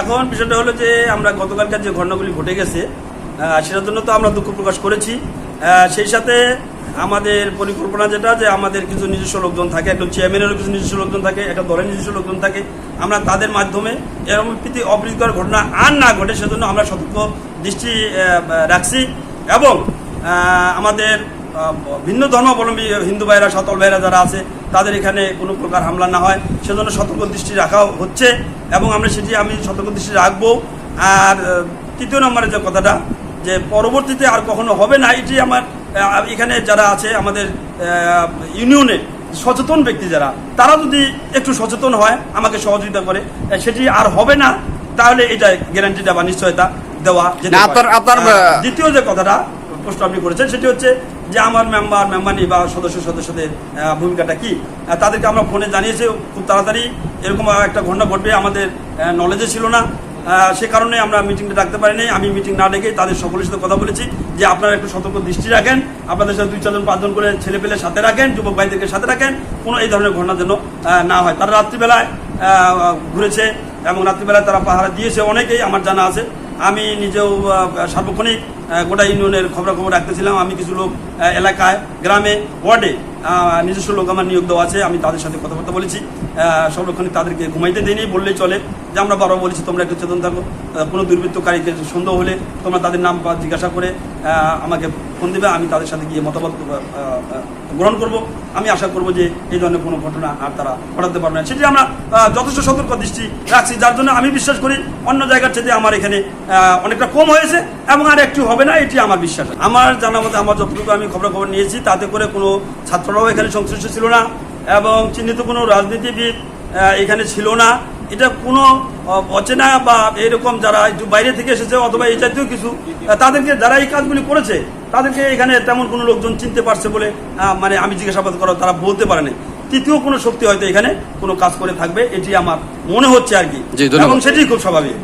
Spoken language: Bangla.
এখন বিষয়টা হলো যে আমরা গতকালকার যে ঘটনাগুলি ঘটে গেছে সেটার জন্য তো আমরা দুঃখ প্রকাশ করেছি। সেই সাথে আমাদের পরিকল্পনা যেটা যে আমাদের কিছু নিজস্ব লোকজন থাকে একটা চেয়ারম্যানেরও কিছু নিজস্ব লোকজন থাকে, একটা দলের নিজস্ব লোকজন থাকে, আমরা তাদের মাধ্যমে এরকম প্রীতি অপ্রীতিকর ঘটনা আর না ঘটে, সেজন্য আমরা সতর্ক দৃষ্টি রাখছি। এবং আমাদের ভিন্ন ধর্মাবলম্বী হিন্দু ভাইরা সতল ভাইরা যারা আছে তাদের এখানে কোনো প্রকার হামলা না হয় সেজন্য সতর্ক দৃষ্টি রাখা হচ্ছে এবং আমরা সেটি আমি সতর্ক দৃষ্টি রাখব আর তৃতীয় নম্বরের যে কথাটা যে পরবর্তীতে আর কখনো হবে না এটি আমার এখানে যারা আছে আমাদের ইউনিয়নে সচেতন ব্যক্তি যারা তারা যদি একটু সচেতন হয় আমাকে সহযোগিতা করে সেটি আর হবে না তাহলে এটা গ্যারান্টিটা বা নিশ্চয়তা দেওয়া। আপনার- দ্বিতীয় যে কথাটা প্রশ্ন আপনি করেছেন, সেটি হচ্ছে যে আমার মেম্বার মেম্বানি বা সদস্য সদস্যদের ভূমিকাটা কি? তাদেরকে আমরা ফোনে জানিয়েছি, খুব তাড়াতাড়ি এরকম একটা ঘটনা ঘটবে, আমাদের নলেজে ছিল না। সে কারণে আমরা মিটিংটা ডাকতে পারিনি। আমি মিটিং না ডেকে তাদের সকলের সাথে কথা বলেছি যে আপনারা একটু সতর্ক দৃষ্টি রাখেন, আপনাদের সাথে দুই, চারজন, পাঁচজন করে ছেলে পেলে সাথে রাখেন, যুবক ভাইদেরকে সাথে রাখেন, কোনো এই ধরনের ঘটনা যেন না হয়। তারা রাত্রিবেলায় ঘুরেছে এবং রাত্রিবেলায় তারা পাহারা দিয়েছে অনেকেই, আমার জানা আছে। আমি নিজেও সার্বক্ষণিক গোটা ইউনিয়নের খবরাখবর রাখতেছিলাম। আমি কিছু লোক এলাকায় গ্রামে ওয়ার্ডে নিজস্ব লোক আমার নিয়োগ দেওয়া আছে। আমি তাদের সাথে কথাবার্তা বলেছি। আহ, সার্বক্ষণিক তাদেরকে ঘুমাইতে দিইনি বললেই চলে। যে আমরা বারবার বলেছি তোমরা একটু চেতন থাকো। কোনো দুর্বৃত্তকারীকে সন্দেহ হলে তোমরা তাদের নাম জিজ্ঞাসা করে আমাকে ফোন দেবে। আমি তাদের সাথে গিয়ে মতামত গ্রহণ করব। আমি আশা করব যে এই ধরনের কোনো ঘটনা আর তারা ঘটাতে পারবে না। সেটি আমরা যথেষ্ট সতর্ক দৃষ্টি রাখছি। যার জন্য আমি বিশ্বাস করি অন্য জায়গার চেয়ে আমার এখানে অনেকটা কম হয়েছে এবং আর একটু হবে। না এটি আমার বিশ্বাস। আমার জানা মতে আমার যতটুকু আমি খবর খবর নিয়েছি তাতে করে কোনো ছাত্ররাও এখানে সংশ্লিষ্ট ছিল না এবং চিহ্নিত কোনো রাজনীতিবিদ এখানে ছিল না। এটা কোনো অচেনা বা এরকম যারা একটু বাইরে থেকে এসেছে অথবা এই জাতীয় কিছু তাদেরকে যারা এই কাজগুলি করেছে তাদেরকে এখানে তেমন কোনো লোকজন চিনতে পারছে বলে মানে আমি জিজ্ঞাসাবাদ করা তারা বলতে পারেনি। তৃতীয় কোনো শক্তি হয়তো এখানে কোনো কাজ করে থাকবে এটি আমার মনে হচ্ছে আর কি। এবং সেটি খুব স্বাভাবিক।